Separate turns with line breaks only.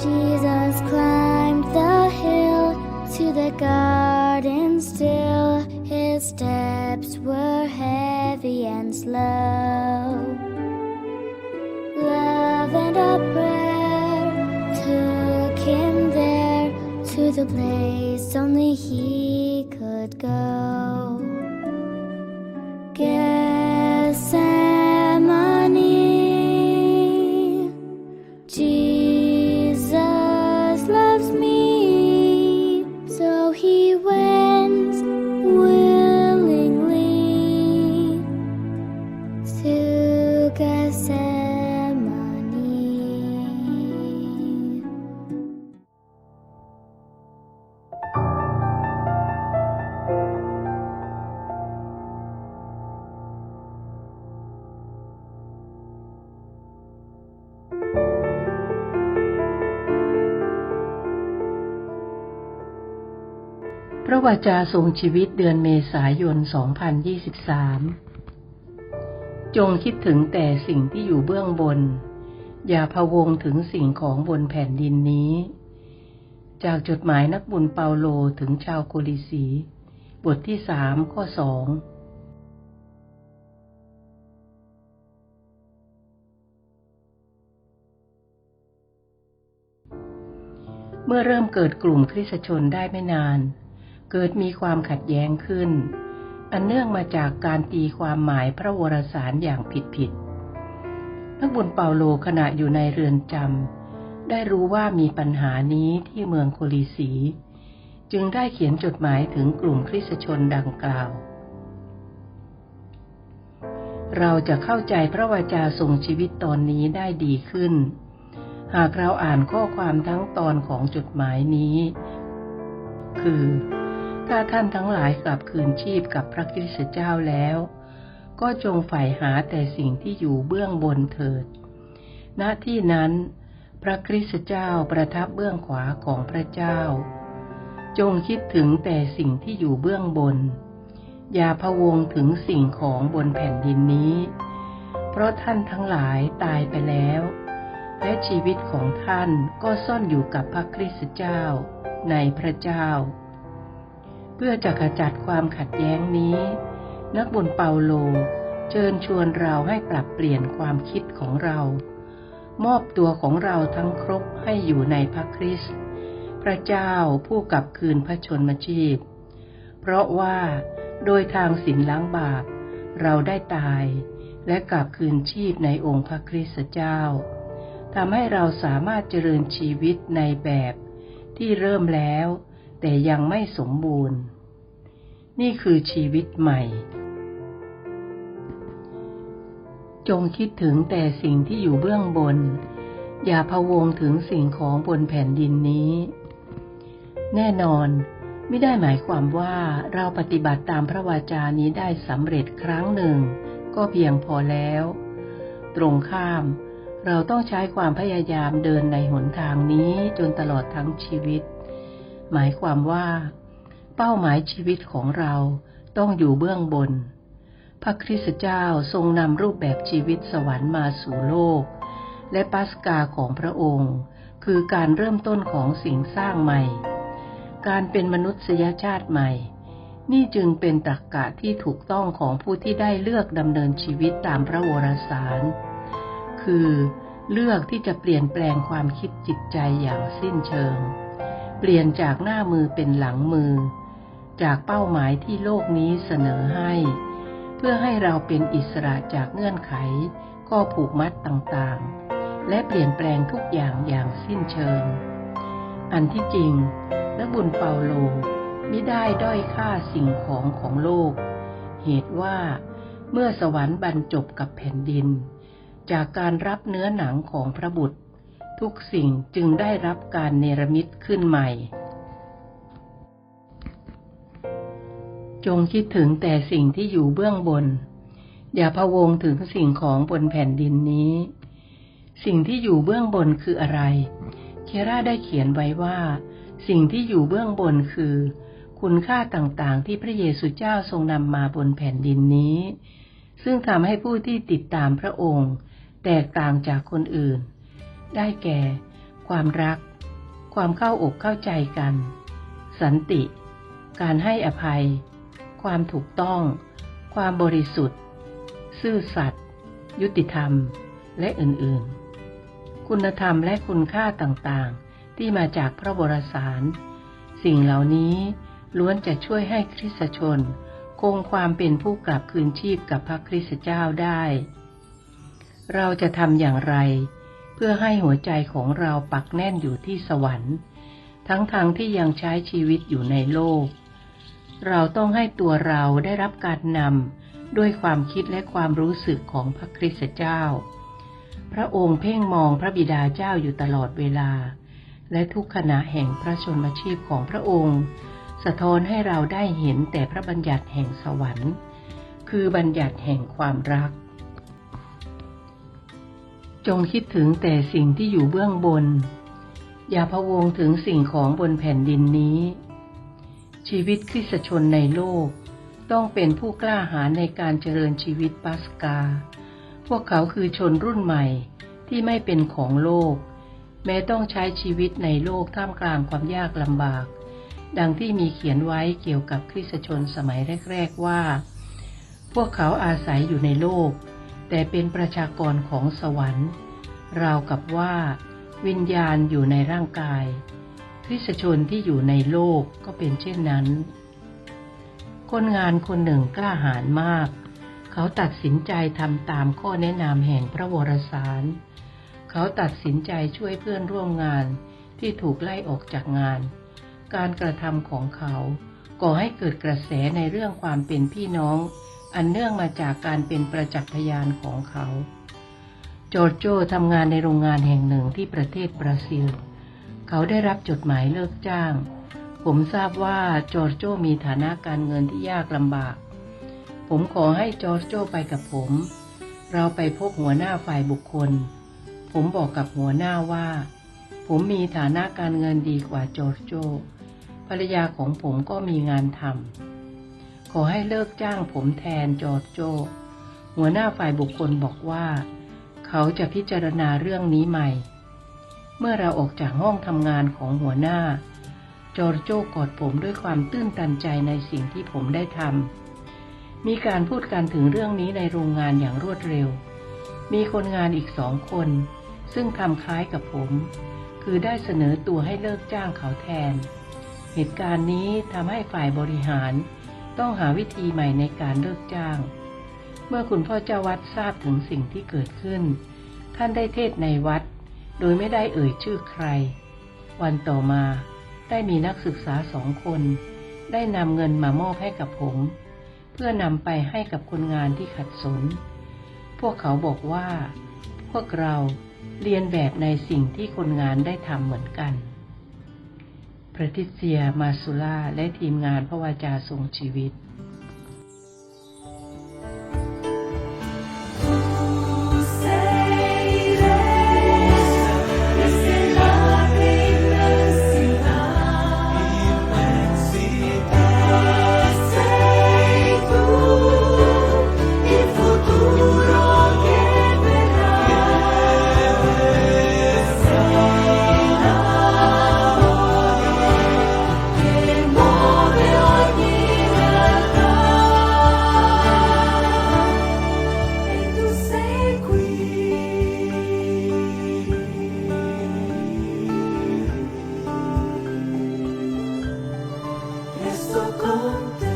Jesus climbed the hill to the garden still. His steps were heavy and slow. Love and a prayer took him there to the place only he would go.
พระวจาทรงชีวิตเดือนเมษายน 2023 จงคิดถึงแต่สิ่งที่อยู่เบื้องบน อย่าพะวงถึงสิ่งของบนแผ่นดินนี้ จากจดหมายนักบุญเปาโลถึงชาวโคลิสี บทที่สามข้อสองเมื่อเริ่มเกิดกลุ่มคริสตชนได้ไม่นาน เกิดมีความขัดแย้งขึ้น อันเนื่องมาจากการตีความหมายพระวรสารอย่างผิดๆนักบุญเปาโลขณะอยู่ในเรือนจำได้รู้ว่ามีปัญหานี้ที่เมืองโคลิสี จึงได้เขียนจดหมายถึงกลุ่มคริสตชนดังกล่าว เราจะเข้าใจพระวจาทรงชีวิตตอนนี้ได้ดีขึ้น หากเราอ่านข้อความทั้งตอนของจดหมายนี้ คือ ถ้าท่านทั้งหลายกลับคืนชีพกับพระคริสตเจ้าแล้ว ก็จงใฝ่หาแต่สิ่งที่อยู่เบื้องบนเถิด ณ ที่นั้น พระคริสตเจ้าประทับเบื้องขวาของพระเจ้า จงคิดถึงแต่สิ่งที่อยู่เบื้องบน อย่าพะวงถึงสิ่งของบนแผ่นดินนี้ เพราะท่านทั้งหลายตายไปแล้ว และชีวิตของท่านก็ซ่อนอยู่กับพระคริสตเจ้า ในพระเจ้า เพื่อจะขจัดความขัดแย้งนี้ นักบุญเปาโล เชิญชวนเราให้ปรับเปลี่ยนความคิดของเรา มอบตัวของเราทั้งครบให้อยู่ในพระคริสต์พระเจ้าผู้กลับคืนพระชนมชีพ เพราะว่าโดยทางศีลล้างบาป เราได้ตาย และกลับคืนชีพในองค์พระคริสต์เจ้าทำให้เราสามารถเจริญชีวิตในแบบที่เริ่มแล้ว แต่ยังไม่สมบูรณ์ นี่คือชีวิตใหม่ จงคิดถึงแต่สิ่งที่อยู่เบื้องบน อย่าพะวงถึงสิ่งของบนแผ่นดินนี้ แน่นอนไม่ได้หมายความว่าเราปฏิบัติตามพระวาจานี้ได้สำเร็จครั้งหนึ่ง ก็เพียงพอแล้ว ตรงข้าม เราต้องใช้ความพยายามเดินในหนทางนี้จนตลอดทั้งชีวิต หมายความว่า เป้าหมายชีวิตของเราต้องอยู่เบื้องบน พระคริสตเจ้าทรงนำรูปแบบชีวิตสวรรค์มาสู่โลก และปัสกาของพระองค์ คือการเริ่มต้นของสิ่งสร้างใหม่ การเป็นมนุษยชาติใหม่ นี่จึงเป็นตรรกกะที่ถูกต้องของผู้ที่ได้เลือกดำเนินชีวิตตามพระวรสาร คือเลือกที่จะเปลี่ยนแปลงความคิดจิตใจอย่างสิ้นเชิง เปลี่ยนจากหน้ามือเป็นหลังมือ จากเป้าหมายที่โลกนี้เสนอให้ เพื่อให้เราเป็นอิสระจากเงื่อนไข ข้อผูกมัดต่างๆ และเปลี่ยนแปลงทุกอย่างอย่างสิ้นเชิง อันที่จริงนักบุญเปาโลไมิได้ด้อยค่าสิ่งของของโลก เหตุว่าเมื่อสวรรค์บรรจบกับแผ่นดิน จากการรับเนื้อหนังของพระบุตร ทุกสิ่งจึงได้รับการเนรมิตขึ้นใหม่ จงคิดถึงแต่สิ่งที่อยู่เบื้องบน อย่าพะวงถึงสิ่งของบนแผ่นดินนี้ สิ่งที่อยู่เบื้องบนคืออะไร เคราได้เขียนไว้ว่า สิ่งที่อยู่เบื้องบนคือ คุณค่าต่างๆ ที่พระเยซูเจ้าทรงนำมาบนแผ่นดินนี้ ซึ่งทำให้ผู้ที่ติดตามพระองค์ แตกต่างจากคนอื่น ได้แก่ ความรัก ความเข้าอกเข้าใจกัน สันติ การให้อภัย ความถูกต้อง ความบริสุทธิ์ ซื่อสัตย์ ยุติธรรม และอื่นๆ คุณธรรมและคุณค่าต่างๆ ที่มาจากพระวรสาร สิ่งเหล่านี้ล้วนจะช่วยให้คริสตชน คงความเป็นผู้กลับคืนชีพกับพระคริสตเจ้าได้ เราจะทำอย่างไร เพื่อให้หัวใจของเราปักแน่นอยู่ที่สวรรค์ ทั้งๆทที่ยังใช้ชีวิตอยู่ในโลก เราต้องให้ตัวเราได้รับการนำด้วยความคิดและความรู้สึกของพระคริสตเจ้า พระองค์เพ่งมองพระบิดาเจ้าอยู่ตลอดเวลา และทุกขณะแห่งพระชนมชีพของพระองค์ สะท้อนให้เราได้เห็นแต่พระบัญญัติแห่งสวรรค์ คือบัญญัติแห่งความรัก จงคิดถึงแต่สิ่งที่อยู่เบื้องบน อย่าพะวงถึงสิ่งของบนแผ่นดินนี้ ชีวิตคริสตชนในโลก ต้องเป็นผู้กล้าหาญในการเจริญชีวิตปัสกา พวกเขาคือชนรุ่นใหม่ที่ไม่เป็นของโลก แม้ต้องใช้ชีวิตในโลกท่ามกลางความยากลำบาก ดังที่มีเขียนไว้เกี่ยวกับคริสตชนสมัยแรก ๆว่า พวกเขาอาศัยอยู่ในโลก แต่เป็นประชากรของสวรรค์ ราวกับว่า วิญญาณอยู่ในร่างกาย คริสชนที่อยู่ในโลกก็เป็นเช่นนั้น คนงานคนหนึ่งกล้าหาญมาก เขาตัดสินใจทำตามข้อแนะนำแห่งพระวรสาร เขาตัดสินใจช่วยเพื่อนร่วมงานที่ถูกไล่ออกจากงาน การกระทำของเขาก่อให้เกิดกระแสในเรื่องความเป็นพี่น้อง อันเนื่องมาจากการเป็นประจักษ์พยานของเขา โจโจทำงานในโรงงานแห่งหนึ่งที่ประเทศบราซิล เขาได้รับจดหมายเลิกจ้าง ผมทราบว่าจอร์โจมีฐานะการเงินที่ยากลำบาก ผมขอให้จอร์โจไปกับผม เราไปพบหัวหน้าฝ่ายบุคคล ผมบอกกับหัวหน้าว่า ผมมีฐานะการเงินดีกว่าจอร์โจภรรยาของผมก็มีงานทำ ขอให้เลิกจ้างผมแทนจอร์โจ หัวหน้าฝ่ายบุคคลบอกว่า เขาจะพิจารณาเรื่องนี้ใหม่ เมื่อเราออกจากห้องทำงานของหัวหน้า จอร์โจกอดผมด้วยความตื้นตันใจในสิ่งที่ผมได้ทำ มีการพูดกันถึงเรื่องนี้ในโรงงานอย่างรวดเร็ว มีคนงานอีกสองคน ซึ่งทำคล้ายกับผม คือได้เสนอตัวให้เลิกจ้างเขาแทน เหตุการณ์นี้ทำให้ฝ่ายบริหาร ต้องหาวิธีใหม่ในการเลิกจ้าง เมื่อคุณพ่อเจ้าวัดทราบถึงสิ่งที่เกิดขึ้น ท่านได้เทศในวัด โดยไม่ได้เอ่ยชื่อใคร วันต่อมาได้มีนักศึกษาสองคน ได้นำเงินมามอบให้กับผม เพื่อนำไปให้กับคนงานที่ขัดสน พวกเขาบอกว่า พวกเราเรียนแบบในสิ่งที่คนงานได้ทำเหมือนกัน พระทิเซีย มาสุล่า และทีมงานพระวาจาทรงชีวิต
空的